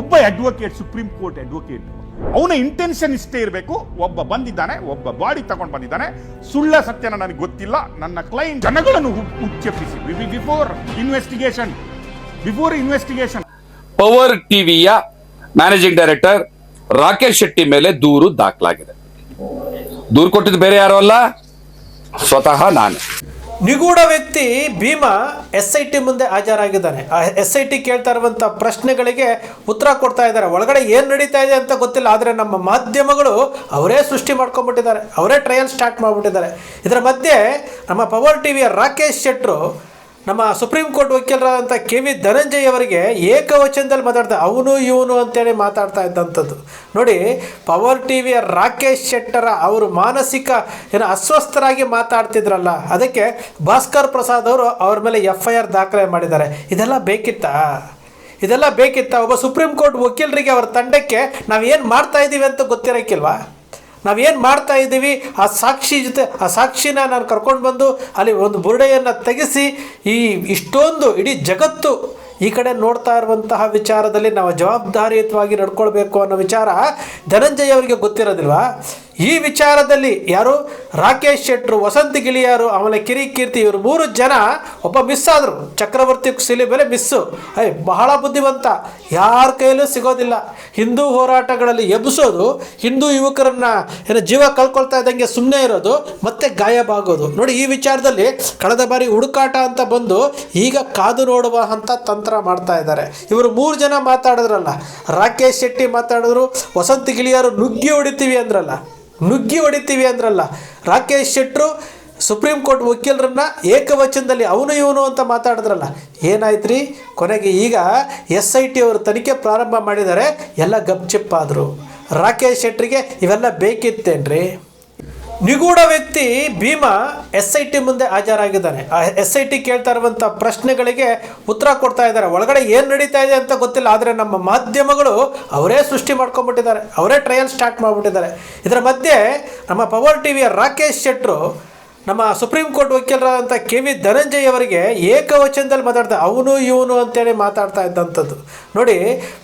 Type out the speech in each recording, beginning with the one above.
ಒಬ್ಬ advocate supreme court advocate ಅವನ intention ಇಷ್ಟೇ ಇರಬೇಕು. ಒಬ್ಬ ಬಂದಿದ್ದಾನೆ, ಒಬ್ಬ ಬಾಡಿ ತಗೊಂಡು ಬಂದಿದ್ದಾನೆ. ಸುಳ್ಳ ಸತ್ಯನ ನನಗೆ ಗೊತ್ತಿಲ್ಲ. ನನ್ನ ಕ್ಲೈಂಟ್ ಜನಗಳನ್ನು ಉಚ್ಚಪಿಸಿ before investigation before investigation power ಟಿವಿಯ ಮ್ಯಾನೇಜಿಂಗ್ ಡೈರೆಕ್ಟರ್ ರಾಕೇಶ್ ಶೆಟ್ಟಿ ಮೇಲೆ ದೂರು ದಾಖಲಾಗಿದೆ. ದೂರು ಕೊಟ್ಟಿದ್ದು ಬೇರೆ ಯಾರು ಅಲ್ಲ? ಸ್ವತಃ ನಾನು. ನಿಗೂಢ ವ್ಯಕ್ತಿ ಭೀಮಾ ಎಸ್ ಐ ಟಿ ಮುಂದೆ ಹಾಜರಾಗಿದ್ದಾನೆ. ಆ ಎಸ್ ಐ ಟಿ ಕೇಳ್ತಾ ಇರುವಂಥ ಪ್ರಶ್ನೆಗಳಿಗೆ ಉತ್ತರ ಕೊಡ್ತಾ ಇದ್ದಾರೆ. ಒಳಗಡೆ ಏನು ನಡೀತಾ ಇದೆ ಅಂತ ಗೊತ್ತಿಲ್ಲ, ಆದರೆ ನಮ್ಮ ಮಾಧ್ಯಮಗಳು ಅವರೇ ಸೃಷ್ಟಿ ಮಾಡ್ಕೊಂಡ್ಬಿಟ್ಟಿದ್ದಾರೆ. ಅವರೇ ಟ್ರಯಲ್ ಸ್ಟಾರ್ಟ್ ಮಾಡಿಬಿಟ್ಟಿದ್ದಾರೆ. ಇದರ ಮಧ್ಯೆ ನಮ್ಮ ಪವರ್ ಟಿವಿಯ ರಾಕೇಶ್ ಶೆಟ್ರು ನಮ್ಮ ಸುಪ್ರೀಂ ಕೋರ್ಟ್ ವಕೀಲರಾದಂಥ ಕೆ ವಿ ಧನಂಜಯ್ ಅವರಿಗೆ ಏಕವಚನದಲ್ಲಿ ಮಾತಾಡ್ತಾ ಅವನು ಇವನು ಅಂತೇಳಿ ಮಾತಾಡ್ತಾ ಇದ್ದಂಥದ್ದು. ನೋಡಿ, ಪವರ್ ಟಿ ವಿಯ ರಾಕೇಶ್ ಶೆಟ್ಟರ ಅವರು ಮಾನಸಿಕ ಏನು ಅಸ್ವಸ್ಥರಾಗಿ ಮಾತಾಡ್ತಿದ್ರಲ್ಲ, ಅದಕ್ಕೆ ಭಾಸ್ಕರ್ ಪ್ರಸಾದ್ ಅವರು ಅವ್ರ ಮೇಲೆ ಎಫ್ ಐ ಆರ್ ದಾಖಲೆ ಮಾಡಿದ್ದಾರೆ. ಇದೆಲ್ಲ ಬೇಕಿತ್ತಾ? ಇದೆಲ್ಲ ಬೇಕಿತ್ತಾ? ಒಬ್ಬ ಸುಪ್ರೀಂ ಕೋರ್ಟ್ ವಕೀಲರಿಗೆ ಅವರ ತಂಡಕ್ಕೆ ನಾವು ಏನು ಮಾಡ್ತಾ ಇದ್ದೀವಿ ಅಂತ ಗೊತ್ತಿರೋಕ್ಕಿಲ್ವಾ ನಾವೇನು ಮಾಡ್ತಾ ಇದ್ದೀವಿ? ಆ ಸಾಕ್ಷಿ ಜೊತೆ, ಆ ಸಾಕ್ಷಿನ ನಾನು ಕರ್ಕೊಂಡು ಬಂದು ಅಲ್ಲಿ ಒಂದು ಬುರುಡೆಯನ್ನು ತೆಗೆಸಿ ಈ ಇಷ್ಟೊಂದು ಇಡೀ ಜಗತ್ತು ಈ ಕಡೆ ನೋಡ್ತಾ ಇರುವಂತಹ ವಿಚಾರದಲ್ಲಿ ನಾವು ಜವಾಬ್ದಾರಿಯುತವಾಗಿ ನಡ್ಕೊಳ್ಬೇಕು ಅನ್ನೋ ವಿಚಾರ ಧನಂಜಯ ಅವರಿಗೆ ಗೊತ್ತಿರೋದಿಲ್ವಾ? ಈ ವಿಚಾರದಲ್ಲಿ ಯಾರು? ರಾಕೇಶ್ ಶೆಟ್ರು ವಸಂತ ಗಿಳಿಯಾರು, ಆಮೇಲೆ ಕಿರಿಕೀರ್ತಿ ಇವರು ಮೂರು ಜನ ಒಬ್ಬ ಮಿಸ್ ಆದರು ಚಕ್ರವರ್ತಿ ಸಿಲಿ ಮೇಲೆ ಮಿಸ್ಸು. ಅಯ್ ಬಹಳ ಬುದ್ಧಿವಂತ. ಯಾರ ಕೈಯಲ್ಲೂ ಸಿಗೋದಿಲ್ಲ. ಹಿಂದೂ ಹೋರಾಟಗಳಲ್ಲಿ ಎಬ್ಬಿಸೋದು, ಹಿಂದೂ ಯುವಕರನ್ನ ಏನೋ ಜೀವ ಕಳ್ಕೊಳ್ತಾ ಇದ್ದಂಗೆ ಸುಮ್ಮನೆ ಇರೋದು, ಮತ್ತೆ ಗಾಯಬ ಆಗೋದು. ನೋಡಿ, ಈ ವಿಚಾರದಲ್ಲಿ ಕಳೆದ ಬಾರಿ ಹುಡುಕಾಟ ಅಂತ ಬಂದು ಈಗ ಕಾದು ನೋಡುವ ಅಂತ ತಂತ್ರ ಮಾಡ್ತಾ ಇದ್ದಾರೆ. ಇವರು ಮೂರು ಜನ ಮಾತಾಡಿದ್ರಲ್ಲ. ರಾಕೇಶ್ ಶೆಟ್ಟಿ ಮಾತಾಡಿದ್ರು, ವಸಂತ ಗಿಳಿಯಾರು ನುಗ್ಗಿ ಹೊಡಿತೀವಿ ಅಂದ್ರಲ್ಲ. ನುಗ್ಗಿ ಹೊಡಿತೀವಿ ಅಂದ್ರಲ್ಲ. ರಾಕೇಶ್ ಶೆಟ್ಟರು ಸುಪ್ರೀಂ ಕೋರ್ಟ್ ವಕೀಲರನ್ನ ಏಕವಚನದಲ್ಲಿ ಅವನು ಇವನು ಅಂತ ಮಾತಾಡಿದ್ರಲ್ಲ. ಏನಾಯ್ತು ರೀ ಕೊನೆಗೆ ಈಗ ಎಸ್ ಐ ಟಿ ಅವರು ತನಿಖೆ ಪ್ರಾರಂಭ ಮಾಡಿದ್ದಾರೆ ಎಲ್ಲ ಗಪ್ಚಿಪ್ಪಾದರು. ರಾಕೇಶ್ ಶೆಟ್ಟರಿಗೆ ಇವೆಲ್ಲ ಬೇಕಿತ್ತೇನ್ರಿ? ನಿಗೂಢ ವ್ಯಕ್ತಿ ಭೀಮಾ ಎಸ್ ಐ ಟಿ ಮುಂದೆ ಹಾಜರಾಗಿದ್ದಾನೆ. ಆ ಎಸ್ ಐ ಟಿ ಕೇಳ್ತಾ ಇರುವಂಥ ಪ್ರಶ್ನೆಗಳಿಗೆ ಉತ್ತರ ಕೊಡ್ತಾ ಇದ್ದಾರೆ. ಒಳಗಡೆ ಏನು ನಡೀತಾ ಇದೆ ಅಂತ ಗೊತ್ತಿಲ್ಲ, ಆದರೆ ನಮ್ಮ ಮಾಧ್ಯಮಗಳು ಅವರೇ ಸೃಷ್ಟಿ ಮಾಡ್ಕೊಂಡ್ಬಿಟ್ಟಿದ್ದಾರೆ. ಅವರೇ ಟ್ರಯಲ್ ಸ್ಟಾರ್ಟ್ ಮಾಡಿಬಿಟ್ಟಿದ್ದಾರೆ. ಇದರ ಮಧ್ಯೆ ನಮ್ಮ ಪವರ್ ಟಿವಿಯ ರಾಕೇಶ್ ಶೆಟ್ರು ನಮ್ಮ ಸುಪ್ರೀಂ ಕೋರ್ಟ್ ವಕೀಲರಾದಂಥ ಕೆ ವಿ ಧನಂಜಯ್ ಅವರಿಗೆ ಏಕವಚನದಲ್ಲಿ ಮಾತಾಡ್ತಾ ಅವನು ಇವನು ಅಂತೇಳಿ ಮಾತಾಡ್ತಾ ಇದ್ದಂಥದ್ದು. ನೋಡಿ,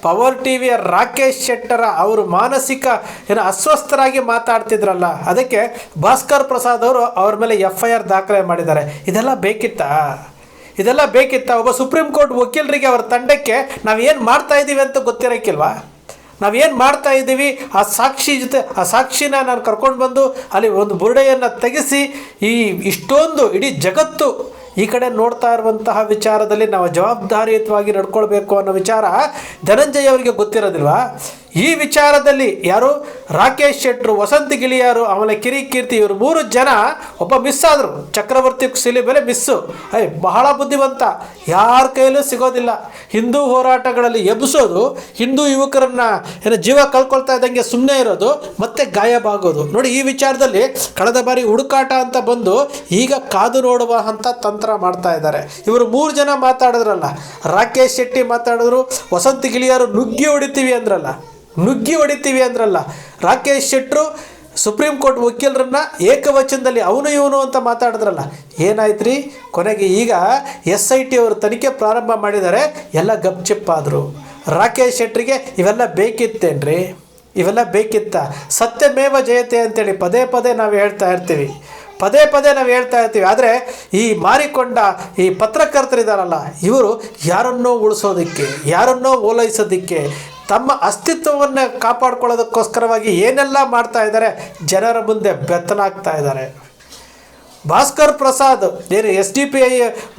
ಪವರ್ ಟಿ ವಿಯ ರಾಕೇಶ್ ಶೆಟ್ಟರ ಅವರು ಮಾನಸಿಕ ಏನು ಅಸ್ವಸ್ಥರಾಗಿ ಮಾತಾಡ್ತಿದ್ರಲ್ಲ, ಅದಕ್ಕೆ ಭಾಸ್ಕರ್ ಪ್ರಸಾದ್ ಅವರು ಅವ್ರ ಮೇಲೆ ಎಫ್ ಐ ಆರ್ ದಾಖಲೆ ಮಾಡಿದ್ದಾರೆ. ಇದೆಲ್ಲ ಬೇಕಿತ್ತಾ? ಇದೆಲ್ಲ ಬೇಕಿತ್ತಾ? ಒಬ್ಬ ಸುಪ್ರೀಂ ಕೋರ್ಟ್ ವಕೀಲರಿಗೆ ಅವರ ತಂಡಕ್ಕೆ ನಾವು ಏನು ಮಾಡ್ತಾ ಇದ್ದೀವಿ ಅಂತ ಗೊತ್ತಿರೋಕ್ಕಿಲ್ವಾ ನಾವೇನು ಮಾಡ್ತಾ ಇದ್ದೀವಿ? ಆ ಸಾಕ್ಷಿ ಜೊತೆ, ಆ ಸಾಕ್ಷಿನ ನಾನು ಕರ್ಕೊಂಡು ಬಂದು ಅಲ್ಲಿ ಒಂದು ಬುರುಡೆಯನ್ನು ತೆಗೆಸಿ ಈ ಇಷ್ಟೊಂದು ಇಡೀ ಜಗತ್ತು ಈ ಕಡೆ ನೋಡ್ತಾ ಇರುವಂತಹ ವಿಚಾರದಲ್ಲಿ ನಾವು ಜವಾಬ್ದಾರಿಯುತವಾಗಿ ನಡ್ಕೊಳ್ಬೇಕು ಅನ್ನೋ ವಿಚಾರ ಧನಂಜಯ ಅವರಿಗೆ ಗೊತ್ತಿರೋದಿಲ್ವಾ? ಈ ವಿಚಾರದಲ್ಲಿ ಯಾರು? ರಾಕೇಶ್ ಶೆಟ್ರು ವಸಂತ ಗಿಳಿಯಾರು, ಆಮೇಲೆ ಕಿರಿ ಕೀರ್ತಿ ಇವರು ಮೂರು ಜನ ಒಬ್ಬ ಮಿಸ್ ಆದರು. ಚಕ್ರವರ್ತಿ ಸಿಲಿ ಮೇಲೆ ಮಿಸ್ಸು ಐ ಬಹಳ ಬುದ್ಧಿವಂತ. ಯಾರ ಕೈಯಲ್ಲೂ ಸಿಗೋದಿಲ್ಲ. ಹಿಂದೂ ಹೋರಾಟಗಳಲ್ಲಿ ಎಬ್ಬಿಸೋದು ಹಿಂದೂ ಯುವಕರನ್ನ ಏನೋ ಜೀವ ಕಳ್ಕೊಳ್ತಾ ಇದ್ದಂಗೆ ಸುಮ್ಮನೆ ಇರೋದು, ಮತ್ತೆ ಗಾಯಬ ಆಗೋದು. ನೋಡಿ, ಈ ವಿಚಾರದಲ್ಲಿ ಕಳೆದ ಬಾರಿ ಹುಡುಕಾಟ ಅಂತ ಬಂದು ಈಗ ಕಾದು ನೋಡುವ ಅಂತ ತಂತ್ರ ಮಾಡ್ತಾ ಇದ್ದಾರೆ. ಇವರು ಮೂರು ಜನ ಮಾತಾಡಿದ್ರಲ್ಲ. ರಾಕೇಶ್ ಶೆಟ್ಟಿ ಮಾತಾಡಿದ್ರು, ವಸಂತ ಗಿಳಿಯಾರು ನುಗ್ಗಿ ಹೊಡಿತೀವಿ ಅಂದ್ರಲ್ಲ. ನುಗ್ಗಿ ಹೊಡಿತೀವಿ ಅಂದ್ರಲ್ಲ. ರಾಕೇಶ್ ಶೆಟ್ಟರು ಸುಪ್ರೀಂ ಕೋರ್ಟ್ ವಕೀಲರನ್ನ ಏಕವಚನದಲ್ಲಿ ಅವನು ಇವನು ಅಂತ ಮಾತಾಡಿದ್ರಲ್ಲ. ಏನಾಯ್ತು ರೀ ಕೊನೆಗೆ ಈಗ ಎಸ್ ಐ ಟಿ ಅವರು ತನಿಖೆ ಪ್ರಾರಂಭ ಮಾಡಿದ್ದಾರೆ ಎಲ್ಲ ಗಪ್ಚಿಪ್ಪಾದರು ರಾಕೇಶ್ ಶೆಟ್ಟರಿಗೆ ಇವೆಲ್ಲ ಬೇಕಿತ್ತೇನ್ರಿ? ಇವೆಲ್ಲ ಬೇಕಿತ್ತ? ಸತ್ಯಮೇವ ಜಯತೆ ಅಂತೇಳಿ ಪದೇ ಪದೇ ನಾವು ಹೇಳ್ತಾ ಇರ್ತೀವಿ. ಪದೇ ಪದೇ ನಾವು ಹೇಳ್ತಾ ಇರ್ತೀವಿ. ಆದರೆ ಈ ಮಾರಿಕೊಂಡ ಈ ಪತ್ರಕರ್ತರಿದ್ದಾರಲ್ಲ ಇವರು ಯಾರನ್ನೋ ಉಳಿಸೋದಕ್ಕೆ, ಯಾರನ್ನೋ ಓಲೈಸೋದಕ್ಕೆ ತಮ್ಮ ಅಸ್ತಿತ್ವವನ್ನು ಕಾಪಾಡ್ಕೊಳ್ಳೋದಕ್ಕೋಸ್ಕರವಾಗಿ ಏನೆಲ್ಲ ಮಾಡ್ತಾ ಇದ್ದಾರೆ, ಜನರ ಮುಂದೆ ಬೆತ್ತನಾಗ್ತಾ ಇದ್ದಾರೆ. ಭಾಸ್ಕರ್ ಪ್ರಸಾದ್, ಏನು ಎಸ್ ಡಿ ಪಿ ಐ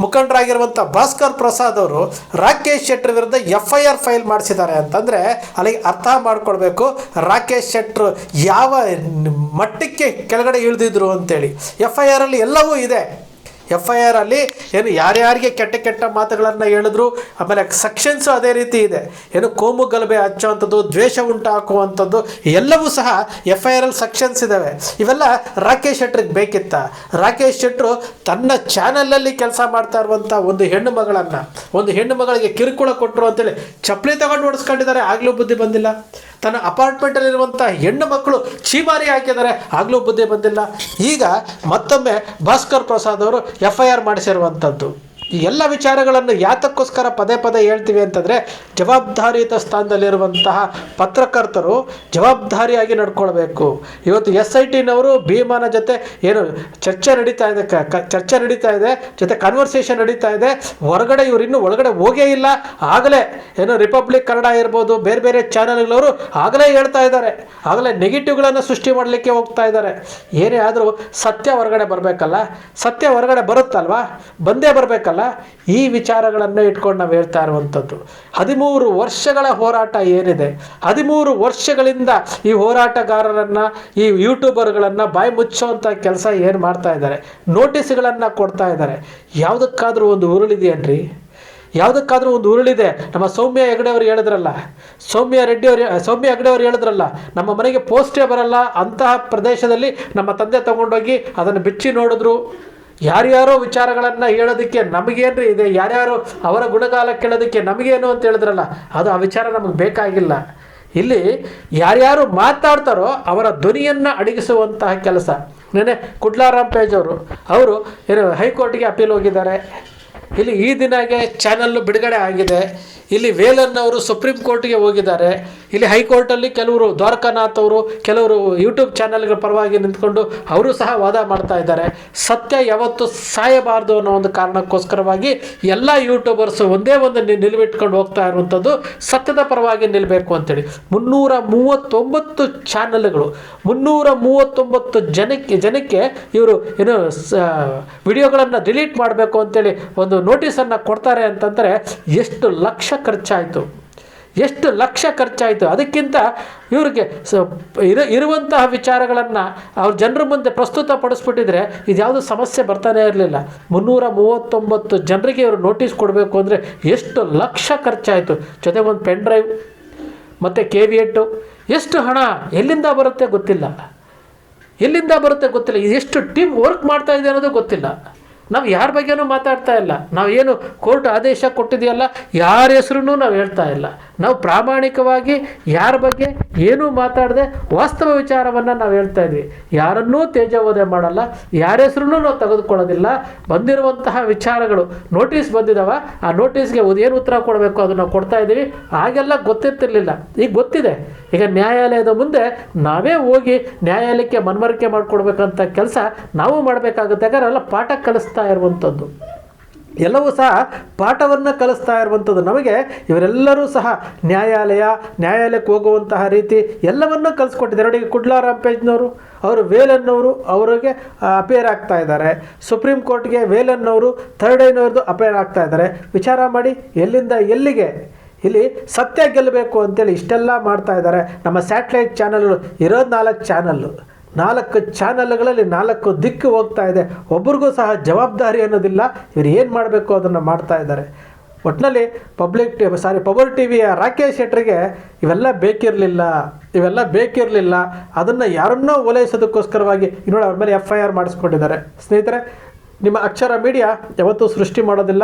ಮುಖಂಡರಾಗಿರುವಂಥ ಭಾಸ್ಕರ್ ಪ್ರಸಾದ್ ಅವರು ರಾಕೇಶ್ ಶೆಟ್ರ್ ವಿರುದ್ಧ ಎಫ್ ಐ ಆರ್ ಫೈಲ್ ಮಾಡಿಸಿದ್ದಾರೆ ಅಂತಂದರೆ ಅಲ್ಲಿಗೆ ಅರ್ಥ ಮಾಡ್ಕೊಳ್ಬೇಕು, ರಾಕೇಶ್ ಶೆಟ್ರು ಯಾವ ಮಟ್ಟಕ್ಕೆ ಕೆಳಗಡೆ ಇಳಿದಿದ್ರು ಅಂತೇಳಿ. ಎಫ್ ಐ ಆರಲ್ಲಿ ಎಲ್ಲವೂ ಇದೆ. ಎಫ್ ಐ ಆರ್ ಅಲ್ಲಿ ಏನು ಯಾರ್ಯಾರಿಗೆ ಕೆಟ್ಟ ಕೆಟ್ಟ ಮಾತುಗಳನ್ನು ಹೇಳಿದ್ರು, ಆಮೇಲೆ ಸೆಕ್ಷನ್ಸು ಅದೇ ರೀತಿ ಇದೆ. ಏನು ಕೋಮು ಗಲಭೆ ಹಚ್ಚುವಂಥದ್ದು, ದ್ವೇಷ ಉಂಟಾಕುವಂಥದ್ದು, ಎಲ್ಲವೂ ಸಹ ಎಫ್ ಐ ಆರ್ ಅಲ್ಲಿ ಸೆಕ್ಷನ್ಸ್ ಇದ್ದಾವೆ ಇವೆಲ್ಲ ರಾಕೇಶ್ ಶೆಟ್ರಿಗೆ ಬೇಕಿತ್ತ? ರಾಕೇಶ್ ಶೆಟ್ರು ತನ್ನ ಚಾನಲಲ್ಲಿ ಕೆಲಸ ಮಾಡ್ತಾ ಇರುವಂಥ ಒಂದು ಹೆಣ್ಣು ಮಗಳನ್ನು, ಒಂದು ಹೆಣ್ಣು ಮಗಳಿಗೆ ಕಿರುಕುಳ ಕೊಟ್ಟರು ಅಂತೇಳಿ ಚಪ್ಪಲಿ ತಗೊಂಡು ಓಡಿಸ್ಕೊಂಡಿದ್ದಾರೆ. ಆಗಲೂ ಬುದ್ಧಿ ಬಂದಿಲ್ಲ. ತನ್ನ ಅಪಾರ್ಟ್ಮೆಂಟಲ್ಲಿರುವಂಥ ಹೆಣ್ಣು ಮಕ್ಕಳು ಚೀಮಾರಿ ಹಾಕಿದ್ದಾರೆ. ಆಗಲೂ ಬುದ್ಧಿ ಬಂದಿಲ್ಲ. ಈಗ ಮತ್ತೊಮ್ಮೆ ಭಾಸ್ಕರ್ ಪ್ರಸಾದ್ ಅವರು ಎಫ್ ಐ ಆರ್ ಮಾಡಿಸಿರುವಂಥದ್ದು ಈ ಎಲ್ಲ ವಿಚಾರಗಳನ್ನು ಯಾತಕ್ಕೋಸ್ಕರ ಪದೇ ಪದೇ ಹೇಳ್ತೀವಿ ಅಂತಂದರೆ ಜವಾಬ್ದಾರಿಯುತ ಸ್ಥಾನದಲ್ಲಿರುವಂತಹ ಪತ್ರಕರ್ತರು ಜವಾಬ್ದಾರಿಯಾಗಿ ನಡ್ಕೊಳ್ಬೇಕು. ಇವತ್ತು ಎಸ್ ಐ ಟಿನವರು ಭೀಮಾನ ಜೊತೆ ಏನು ಚರ್ಚೆ ನಡೀತಾ ಇದೆ ಚರ್ಚೆ ನಡೀತಾ ಇದೆ, ಜೊತೆ ಕನ್ವರ್ಸೇಷನ್ ನಡೀತಾ ಇದೆ. ಹೊರಗಡೆ ಇವರು ಇನ್ನೂ ಒಳಗಡೆ ಹೋಗೇ ಇಲ್ಲ. ಆಗಲೇ ಏನು ರಿಪಬ್ಲಿಕ್ ಕನ್ನಡ ಇರ್ಬೋದು, ಬೇರೆ ಬೇರೆ ಚಾನಲ್ಗಳವರು ಆಗಲೇ ಹೇಳ್ತಾ ಇದ್ದಾರೆ. ಆಗಲೇ ನೆಗೆಟಿವ್ಗಳನ್ನು ಸೃಷ್ಟಿ ಮಾಡಲಿಕ್ಕೆ ಹೋಗ್ತಾ ಇದ್ದಾರೆ. ಏನೇ ಆದರೂ ಸತ್ಯ ಹೊರಗಡೆ ಬರಬೇಕಲ್ಲ? ಸತ್ಯ ಹೊರಗಡೆ ಬರುತ್ತಲ್ವಾ? ಬಂದೇ ಬರಬೇಕಲ್ಲ? ಈ ವಿಚಾರಗಳನ್ನು ಇಟ್ಕೊಂಡು ನಾವು ಹೇಳ್ತಾ ಇರುವಂಥದ್ದು. ಹದಿಮೂರು ವರ್ಷಗಳ ಹೋರಾಟ ಏನಿದೆ? ಹದಿಮೂರು ವರ್ಷಗಳಿಂದ ಈ ಹೋರಾಟಗಾರರನ್ನು, ಈ ಯೂಟ್ಯೂಬರ್ಗಳನ್ನು ಬಾಯಿ ಮುಚ್ಚೋವಂಥ ಕೆಲಸ ಏನು ಮಾಡ್ತಾ ಇದ್ದಾರೆ? ನೋಟಿಸ್ಗಳನ್ನು ಕೊಡ್ತಾ ಇದ್ದಾರೆ. ಯಾವುದಕ್ಕಾದರೂ ಒಂದು ಉರುಳಿದೆಯನ್ರಿ? ಯಾವುದಕ್ಕಾದ್ರೂ ಒಂದು ಉರುಳಿದೆ? ನಮ್ಮ ಸೌಮ್ಯ ಹೆಗಡೆ ಅವರು ಹೇಳಿದ್ರಲ್ಲ. ಸೌಮ್ಯ ರೆಡ್ಡಿ ಅವರು ಸೌಮ್ಯ ಹೆಗಡೆ ಅವರು ಹೇಳಿದ್ರಲ್ಲ, ನಮ್ಮ ಮನೆಗೆ ಪೋಸ್ಟೇ ಬರಲ್ಲ, ಅಂತಹ ಪ್ರದೇಶದಲ್ಲಿ ನಮ್ಮ ತಂದೆ ತಗೊಂಡೋಗಿ ಅದನ್ನು ಬಿಚ್ಚಿ ನೋಡಿದ್ರು. ಯಾರ್ಯಾರೋ ವಿಚಾರಗಳನ್ನು ಹೇಳೋದಕ್ಕೆ ನಮಗೇನ್ರಿ ಇದೆ? ಯಾರ್ಯಾರು ಅವರ ಗುಣಗಾಲ ಕೇಳೋದಕ್ಕೆ ನಮಗೇನು ಅಂತ ಹೇಳಿದ್ರಲ್ಲ, ಅದು ಆ ವಿಚಾರ ನಮಗೆ ಬೇಕಾಗಿಲ್ಲ. ಇಲ್ಲಿ ಯಾರ್ಯಾರು ಮಾತಾಡ್ತಾರೋ ಅವರ ಧ್ವನಿಯನ್ನು ಅಡಗಿಸುವಂತಹ ಕೆಲಸ. ನೆನೆ ಕುಡ್ಲಾರಾಮ್ ಪೇಜ್ ಅವರು ಅವರು ಏನು ಹೈಕೋರ್ಟ್ಗೆ ಅಪೀಲ್ ಹೋಗಿದ್ದಾರೆ. ಇಲ್ಲಿ ಈ ದಿನಾಗೆ ಚಾನಲ್ಲು ಬಿಡುಗಡೆ ಆಗಿದೆ. ಇಲ್ಲಿ ವೇಲನ್ ಅವರು ಸುಪ್ರೀಂ ಕೋರ್ಟ್ಗೆ ಹೋಗಿದ್ದಾರೆ. ಇಲ್ಲಿ ಹೈಕೋರ್ಟಲ್ಲಿ ಕೆಲವರು ದ್ವಾರಕಾನಾಥ್ ಅವರು, ಕೆಲವರು ಯೂಟ್ಯೂಬ್ ಚಾನಲ್ಗಳ ಪರವಾಗಿ ನಿಂತ್ಕೊಂಡು ಅವರು ಸಹ ವಾದ ಮಾಡ್ತಾ ಇದ್ದಾರೆ. ಸತ್ಯ ಯಾವತ್ತು ಸಾಯಬಾರದು ಅನ್ನೋ ಒಂದು ಕಾರಣಕ್ಕೋಸ್ಕರವಾಗಿ ಎಲ್ಲ ಯೂಟ್ಯೂಬರ್ಸ್ ಒಂದೇ ಒಂದು ನಿಲುವಿಟ್ಕೊಂಡು ಹೋಗ್ತಾ ಇರುವಂಥದ್ದು ಸತ್ಯದ ಪರವಾಗಿ ನಿಲ್ಲಬೇಕು ಅಂತೇಳಿ. ಮುನ್ನೂರ ಮೂವತ್ತೊಂಬತ್ತು ಚಾನಲ್ಗಳು ಮುನ್ನೂರ ಮೂವತ್ತೊಂಬತ್ತು ಜನಕ್ಕೆ ಜನಕ್ಕೆ ಇವರು ಏನು ವಿಡಿಯೋಗಳನ್ನು ಡಿಲೀಟ್ ಮಾಡಬೇಕು ಅಂತೇಳಿ ಒಂದು ನೋಟಿಸನ್ನು ಕೊಡ್ತಾರೆ ಅಂತಂದರೆ ಎಷ್ಟು ಲಕ್ಷ ಖರ್ಚಾಯಿತು. ಎಷ್ಟು ಲಕ್ಷ ಖರ್ಚಾಯಿತು. ಅದಕ್ಕಿಂತ ಇವ್ರಿಗೆ ಇರ, ಇರುವಂತಹ ವಿಚಾರಗಳನ್ನು ಅವ್ರ ಜನರ ಮುಂದೆ ಪ್ರಸ್ತುತ ಪಡಿಸ್ಬಿಟ್ಟಿದ್ರೆ ಇದ್ಯಾವುದು ಸಮಸ್ಯೆ ಬರ್ತಾನೆ ಇರಲಿಲ್ಲ. ಮುನ್ನೂರ ಮೂವತ್ತೊಂಬತ್ತು ಜನರಿಗೆ ಇವರು ನೋಟಿಸ್ ಕೊಡಬೇಕು ಅಂದರೆ ಎಷ್ಟು ಲಕ್ಷ ಖರ್ಚಾಯಿತು. ಜೊತೆ ಒಂದು ಪೆನ್ ಡ್ರೈವ್ ಮತ್ತು ಕೆ ವಿ ಎಟ್ಟು ಎಷ್ಟು ಹಣ ಎಲ್ಲಿಂದ ಬರುತ್ತೆ ಗೊತ್ತಿಲ್ಲ. ಎಲ್ಲಿಂದ ಬರುತ್ತೆ ಗೊತ್ತಿಲ್ಲ. ಎಷ್ಟು ಟೀಮ್ ವರ್ಕ್ ಮಾಡ್ತಾ ಇದೆ ಅನ್ನೋದು ಗೊತ್ತಿಲ್ಲ. ನಾವು ಯಾರ ಬಗ್ಗೆನೂ ಮಾತಾಡ್ತಾ ಇಲ್ಲ. ನಾವು ಏನು ಕೋರ್ಟ್ ಆದೇಶ ಕೊಟ್ಟಿದೆಯಲ್ಲ, ಯಾರ ಹೆಸ್ರೂ ನಾವು ಹೇಳ್ತಾ ಇಲ್ಲ. ನಾವು ಪ್ರಾಮಾಣಿಕವಾಗಿ ಯಾರ ಬಗ್ಗೆ ಏನೂ ಮಾತಾಡದೆ ವಾಸ್ತವ ವಿಚಾರವನ್ನು ನಾವು ಹೇಳ್ತಾ ಇದ್ವಿ. ಯಾರನ್ನೂ ತೇಜೋವದೆ ಮಾಡಲ್ಲ, ಯಾರ ಹೆಸರು ನಾವು ತೆಗೆದುಕೊಳ್ಳೋದಿಲ್ಲ. ಬಂದಿರುವಂತಹ ವಿಚಾರಗಳು ನೋಟಿಸ್ ಬಂದಿದ್ದಾವ ಆ ನೋಟಿಸ್ಗೆ ಏನು ಉತ್ತರ ಕೊಡಬೇಕು ಅದನ್ನು ಕೊಡ್ತಾ ಇದ್ದೀವಿ. ಹಾಗೆಲ್ಲ ಗೊತ್ತಿರ್ತಿರ್ಲಿಲ್ಲ. ಈಗ ಗೊತ್ತಿದೆ. ಈಗ ನ್ಯಾಯಾಲಯದ ಮುಂದೆ ನಾವೇ ಹೋಗಿ ನ್ಯಾಯಾಲಯಕ್ಕೆ ಮನವರಿಕೆ ಮಾಡಿಕೊಡ್ಬೇಕಂತ ಕೆಲಸ ನಾವು ಮಾಡಬೇಕಾಗುತ್ತೆ. ಯಾಕಂದ್ರೆ ಎಲ್ಲ ಪಾಠ ಕಲಿಸ್ತಾ ಇರುವಂಥದ್ದು. ಎಲ್ಲವೂ ಸಹ ಪಾಠವನ್ನು ಕಲಿಸ್ತಾ ಇರುವಂಥದ್ದು. ನಮಗೆ ಇವರೆಲ್ಲರೂ ಸಹ ನ್ಯಾಯಾಲಯ, ನ್ಯಾಯಾಲಯಕ್ಕೆ ಹೋಗುವಂತಹ ರೀತಿ ಎಲ್ಲವನ್ನೂ ಕಲಿಸ್ಕೊಟ್ಟಿದ್ದಾರೆ. ನೋಡಿ ಕುಡ್ಲಾರಾಮ್ ಪೇಜ್ನವರು ಅವರು ವೇಲನ್ನವರು ಅವರಿಗೆ ಅಪೇರ್ ಆಗ್ತಾ ಇದ್ದಾರೆ. ಸುಪ್ರೀಂ ಕೋರ್ಟ್ಗೆ ವೇಲನ್ನವರು ಥರ್ಡ್ ಐನವ್ರದ್ದು ಅಪೇರ್ ಆಗ್ತಾ ಇದ್ದಾರೆ. ವಿಚಾರ ಮಾಡಿ, ಎಲ್ಲಿಂದ ಎಲ್ಲಿಗೆ, ಇಲ್ಲಿ ಸತ್ಯ ಗೆಲ್ಲಬೇಕು ಅಂತೇಳಿ ಇಷ್ಟೆಲ್ಲ ಮಾಡ್ತಾ ಇದ್ದಾರೆ. ನಮ್ಮ ಸ್ಯಾಟಲೈಟ್ ಚಾನಲ್ಗಳು ಇರೋದು ನಾಲ್ಕು ಚಾನಲ್ಲು ನಾಲ್ಕು ಚಾನಲ್ಗಳಲ್ಲಿ ನಾಲ್ಕು ದಿಕ್ಕು ಹೋಗ್ತಾ ಇದೆ. ಒಬ್ರಿಗೂ ಸಹ ಜವಾಬ್ದಾರಿ ಅನ್ನೋದಿಲ್ಲ. ಇವ್ರು ಏನು ಮಾಡಬೇಕು ಅದನ್ನು ಮಾಡ್ತಾ ಇದ್ದಾರೆ. ಒಟ್ಟಿನಲ್ಲಿ public T sorry, power T ವಿಯ Rakesh ಶೆಟ್ಟರಿಗೆ ಇವೆಲ್ಲ ಬೇಕಿರಲಿಲ್ಲ. ಇವೆಲ್ಲ ಬೇಕಿರಲಿಲ್ಲ. ಅದನ್ನು ಯಾರನ್ನೋ ಓಲೈಸೋದಕ್ಕೋಸ್ಕರವಾಗಿ ಈಗ ನೋಡಿ ಅವ್ರ ಮೇಲೆ ಎಫ್ ಐ ಆರ್ ಮಾಡಿಸ್ಕೊಂಡಿದ್ದಾರೆ. ಸ್ನೇಹಿತರೆ, ನಿಮ್ಮ ಅಕ್ಷರ ಮೀಡಿಯಾ ಯಾವತ್ತೂ ಸೃಷ್ಟಿ ಮಾಡೋದಿಲ್ಲ.